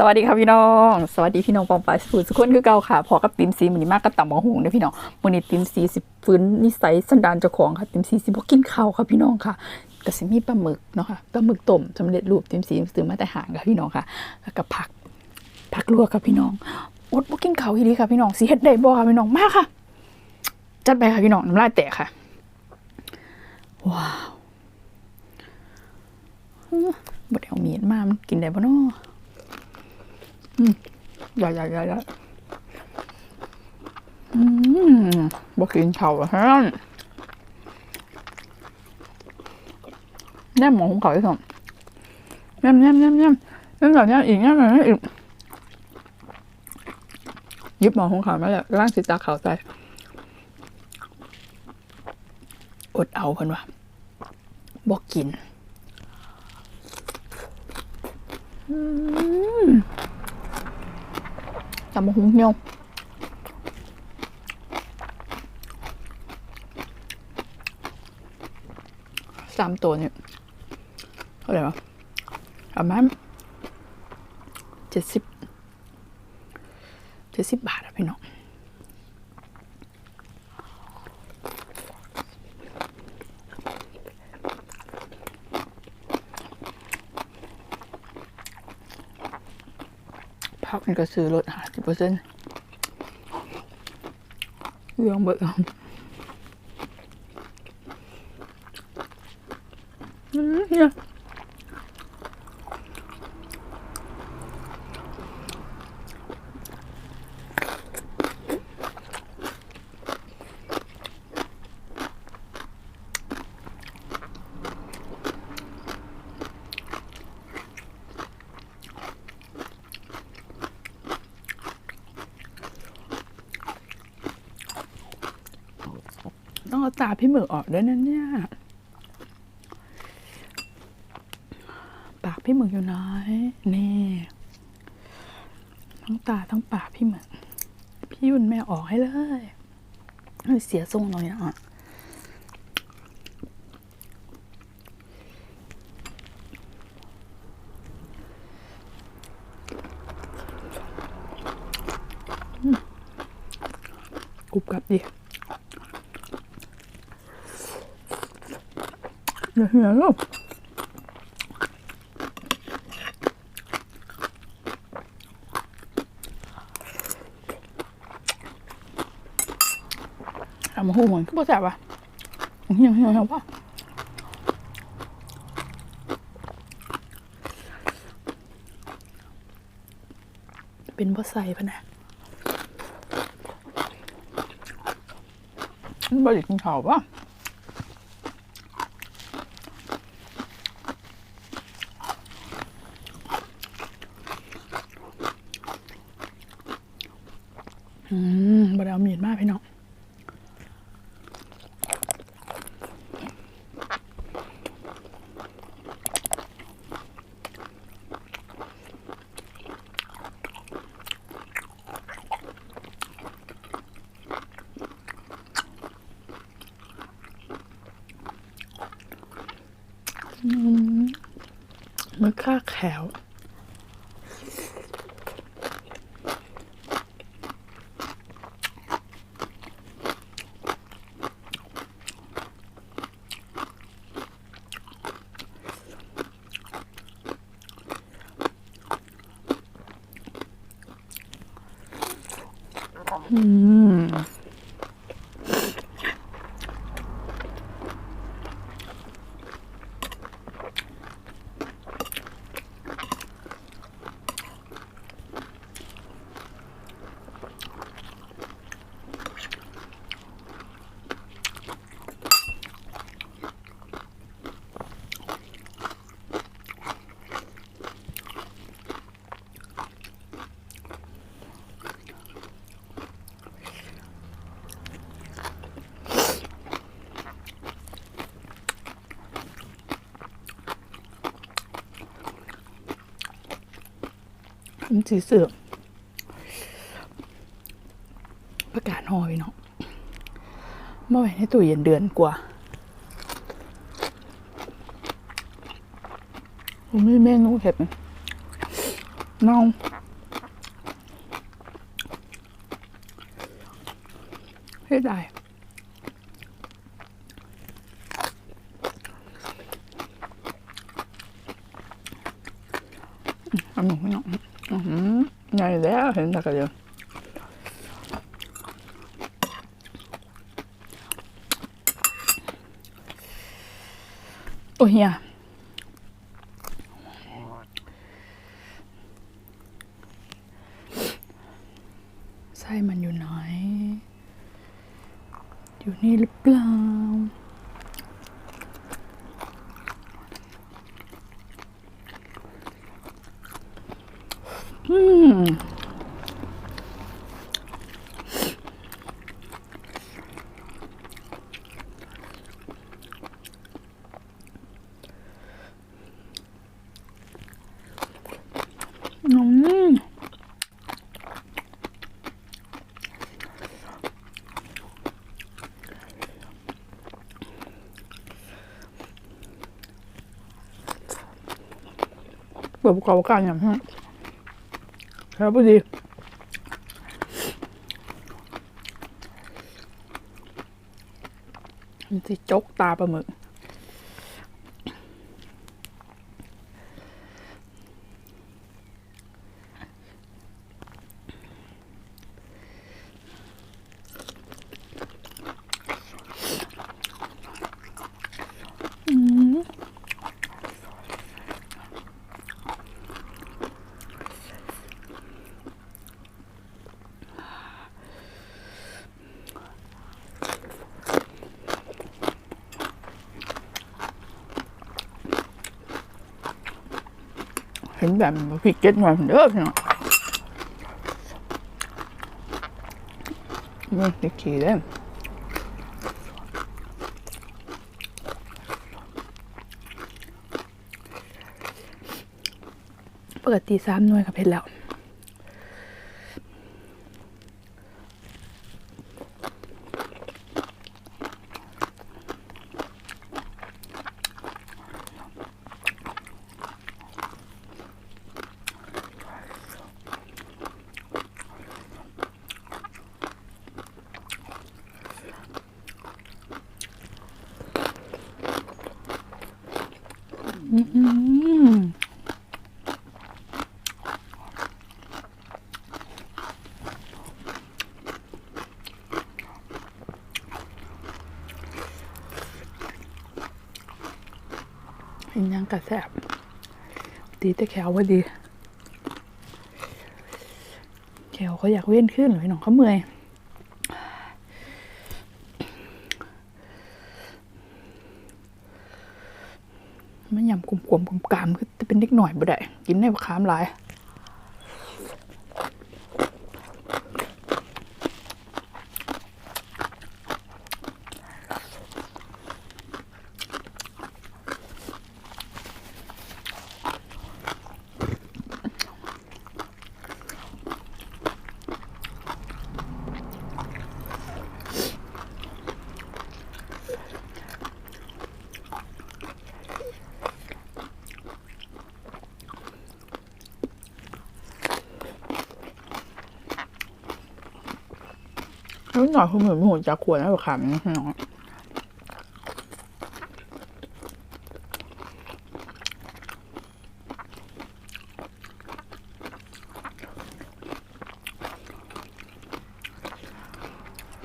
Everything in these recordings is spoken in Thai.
สวัสดีค่ะพี่น้อง สวัสดีพี่น้องปองปายสูตรสุขคนคือเก่าค่ะ พอกับติมซีมันนี้มากกับต่ำหมอหงเด้อพี่น้องมื้อนี้ติมซีสิฟื้นนิสัยสันดานเจ้าของค่ะติมซีสิบ่กินข้าวค่ะพี่น้องค่ะก็สิมีปลาหมึกเนาะค่ะปลาหมึกต้มสำเร็จรูปติมซีซื้อมาแต่ห่างค่ะพี่น้องค่ะแล้วก็ผักผักลวกค่ะพี่น้องอดบ่กินข้าวอีหลีค่ะพี่น้องสิเฮ็ดได้บ่ค่ะพี่น้องมากค่ะ จัดไปค่ะพี่น้องน้ำลายแตกค่ะว้าวบ่ได้เอามีดมามันกินได้บ่เนาะ ใหญ่ใหญ่ใหญ่ใหญ่อืมบ่กินเฉาฮะแนมหมอของเขาที่สองแนมแนมแนมแนมแนมแบบแนี้อีกแนมแบบนี้อีกยิบหมอของเขามาแล้วร่างสีตาขาวใจอดเอาเพิ่นว่าบอกกินตำบักหุงเหี่ยวสามตัวเนี่ยเท่าไหร่วะประมาณเจ็ดสิบเจ็ดสิบบาทอะพี่น้อง พักมันก็ซื้อลดห้าสิบเปอร์เซ็นต์เรื่องเบิด ตาตาพี่หมึกออกด้วยนะเนี่ย ปากพี่หมึกอยู่ไหนนี่ทั้งตาทั้งปากพี่หมึก พี่ยุ่นแม่ออกให้เลยเสียทรงหน่อยอะกรุบกรับดิ เดี๋ยวเหี่ยวลูกทำหูเหมือนก็บ่แซ่บอะเหี่ยวเหี่ยวเหี่ยวป่ะเป็นบ่ใส่พะนะมันบริกินข้าวป่ะอืมบริเอามีดมากพี่น้อง มื มันสีเสือกประกาศหอยเนาะเมื่อไหร่ในตู้เย็นเดือนกว่าผมไม่แม่งนูเห็ดนะเน่าเฮ็ดได้อันนี้ ไม่าะอือหือใหญ่แล้วเห็นแต่ก็เดียวโอ้เฮีย ไส้มันอยู่ไหน อยู่นี่หรือเปล่า อืม อืม เปิดประกอบการอย่างนี้ครับพอดีมันจะจกตาปลาหมึก เห็นแบบผิดเก็ตหน่อยเด้อพี่น้องนี่ติดขี่เด้ปกตีสามหน่วยกับเพชรแล้ว เห็นยังกระแสบตีแต่แขวว่าดี แขวเขาอยากเว้นขึ้นหรือน้องเขาเมื่อย มันยำ กลมกลมกลมกลามคือจะเป็นเล็กหน่อยบ่ได้กินได้บักขามหลาย แล้วหน่อยคือเหมือนหัวจะขวดแล้วบักขานะพี่น้อง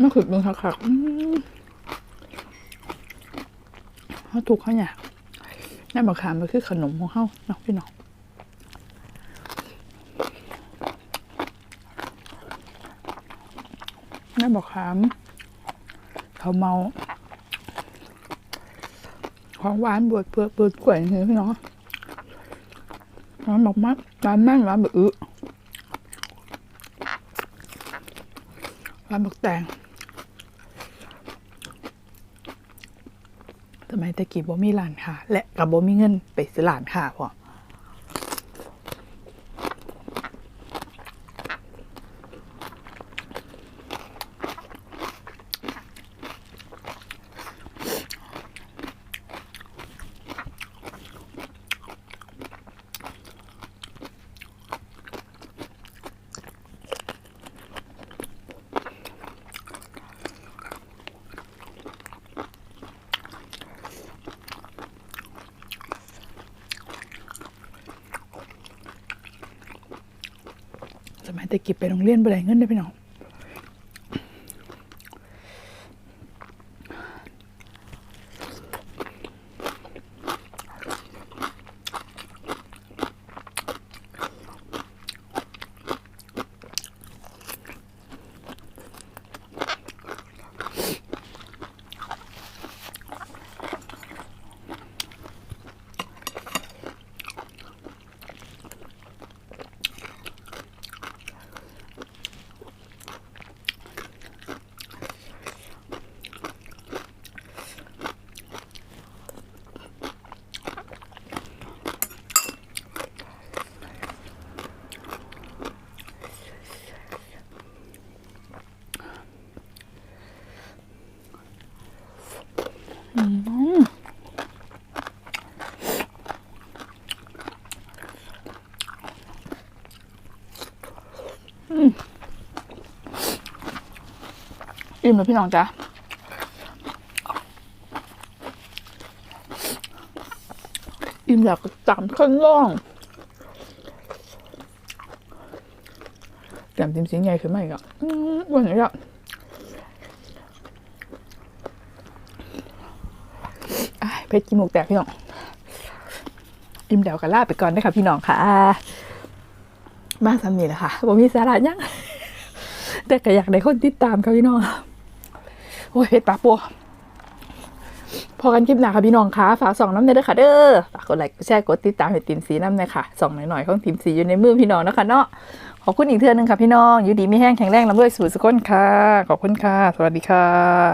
นั่นคือมึงคักๆอืมเขาถูกเขาเนี่ยนั่นบักขามมันคือขนมของเขาเนาะพี่น้อง ม่บอกขาม เขาเมา ของหวานบวชเปลือกเปลือกกล้วยนี่พี่น้องร้านบอกมัดร้านแม่งร้านแบบอื้อร้านบอกแตงทำไมตะกี้บ่มีร้านค่ะ และกับบ่มีเงินไปซื้อร้านค่ะพอ แต่เก็บไปโรงเรียนบ่ได้เงินได้พี่น้อง อิ่มเลยพี่น้องจ้ะอิ่มอยากจำข้างล่องแกมติมสิงใหญ่ขึ้นมาอีกอะอืมวันนี้อะอ้ายเพชรกินหมูกแตกพี่น้องอิ่มเดียวกันลาไปก่อนนะคะพี่น้องค่ะ มาสำนีแหละค่ะผมมีสาระยังแต่ก็อยากได้คนติดตามค่ะพี่น้อง อ้ยเผ็ดปากปัวพอกันคลิปหน้าค่ะพี่น้องคะฝากส่องน้ำในด้วยค่ะเด้อฝากกดไลค์กดแชร์กดติดตามให้ทีมสีน้ำในค่ะส่องหน่อยๆของทีมสีอยู่ในมือพี่น้องนะคะเนาะขอบคุณอีกเทื่อนึงค่ะพี่น้องอยู่ดีไม่แห้งแข็งแรงลำด้วยสู่สุขคนค่ะ ขอบคุณค่ะ สวัสดีค่ะ